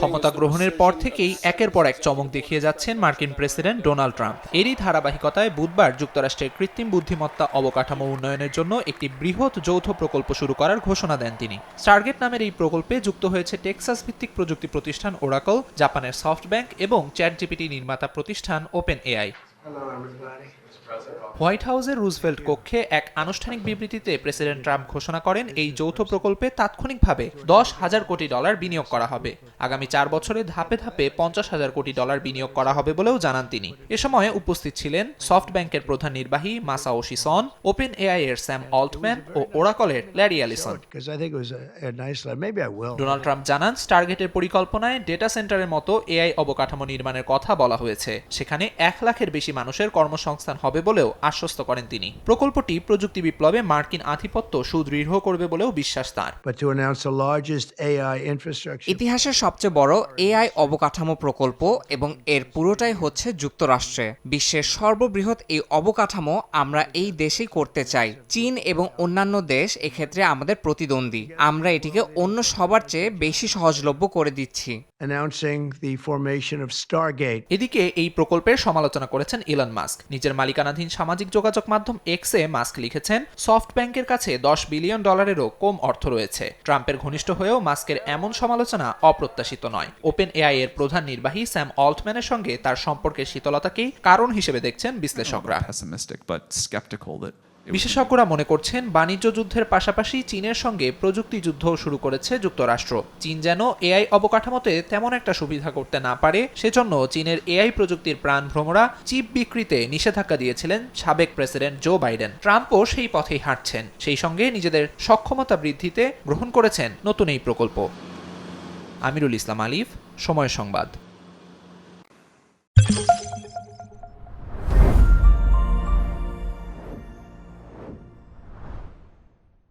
ক্ষমতা গ্রহণের পর থেকেই একের পর এক চমক দেখিয়ে যাচ্ছেন মার্কিন প্রেসিডেন্ট ডোনাল্ড ট্রাম্প। এরই ধারাবাহিকতায় বুধবার যুক্তরাষ্ট্রের কৃত্রিম বুদ্ধিমত্তা অবকাঠামো উন্নয়নের জন্য একটি বৃহৎ যৌথ প্রকল্প শুরু করার ঘোষণা দেন তিনি। স্টারগেট নামের এই প্রকল্পে যুক্ত হয়েছে টেক্সাস ভিত্তিক প্রযুক্তি প্রতিষ্ঠান ওরাকল জাপানের সফট ব্যাংক এবং চ্যাট জিপিটি নির্মাতা প্রতিষ্ঠান ওপেন এআই হোয়াইট হাউসের রুজভেল্ট কক্ষে এক আনুষ্ঠানিক বিবৃতিতে প্রেসিডেন্ট ট্রাম্প ঘোষণা করেন এই যৌথ প্রকল্পে তাৎক্ষণিকভাবে দশ হাজার কোটি ডলার বিনিয়োগ করা হবে। আগামী চার বছরে ধাপে ধাপে পঞ্চাশ হাজার কোটি ডলার বিনিয়োগ করা হবে বলেও জানান তিনি। এ সময় উপস্থিত ছিলেন সফট ব্যাংকের প্রধান নির্বাহী মাসাওশি সন ওপেন এআই এর স্যাম অল্টম্যান ও ওরাকলের ল্যারি অ্যালিসন. ডোনাল্ড ট্রাম্প জানান স্টারগেটের পরিকল্পনায় ডেটা সেন্টারের মতো এআই অবকাঠামো নির্মাণের কথা বলা হয়েছে। সেখানে এক লাখের বেশি মানুষের কর্মসংস্থান হবে বলেও আশ্বস্ত করেন তিনি। প্রকল্পটি প্রযুক্তি বিপ্লবে মার্কিন আধিপত্য সুদৃঢ় করবে বলেও বিশ্বাস তাঁর। ইতিহাসের সবচেয়ে বড় এআই অবকাঠামো প্রকল্প এবং এর পুরোটাই হচ্ছে যুক্তরাষ্ট্রে। বিশ্বের সর্ববৃহৎ এই অবকাঠামো আমরা এই দেশেই করতে চাই। চীন এবং অন্যান্য দেশ এক্ষেত্রে আমাদের প্রতিদ্বন্দ্বী। আমরা এটিকে অন্য সবার চেয়ে বেশি সহজলভ্য করে দিচ্ছি। এদিকে এই প্রকল্পের সমালোচনা করেছেন ইলন মাস্ক নিজের মালিকানাধীন সামাজিক যোগাযোগ মাধ্যম এক্সে মাস্ক লিখেছেন সফট ব্যাংকের কাছে দশ বিলিয়ন ডলারেরও কম অর্থ রয়েছে। ট্রাম্পের ঘনিষ্ঠ হয়েও মাস্কের এমন সমালোচনা অপ্রত্যাশিত নয়। ওপেন এআই এর প্রধান নির্বাহী স্যাম অল্টম্যানের সঙ্গে তার সম্পর্কের শীতলতাকেই কারণ হিসেবে দেখছেন বিশ্লেষকরা। বিশেষজ্ঞরা মনে করছেন বাণিজ্য যুদ্ধের পাশাপাশি চীনের সঙ্গে প্রযুক্তি যুদ্ধও শুরু করেছে যুক্তরাষ্ট্র। চীন যেন এআই অবকাঠামোতে তেমন একটা সুবিধা করতে না পারে, সেজন্য চীনের এআই প্রযুক্তির প্রাণ ভ্রমরা চিপ বিক্রিতে নিষেধাজ্ঞা দিয়েছিলেন সাবেক প্রেসিডেন্ট জো বাইডেন। ট্রাম্পও সেই পথেই হাঁটছেন। সেই সঙ্গে নিজেদের সক্ষমতা বৃদ্ধিতে গ্রহণ করেছেন নতুন এই প্রকল্প। আমিরুল ইসলাম আলিফ, সময় সংবাদ।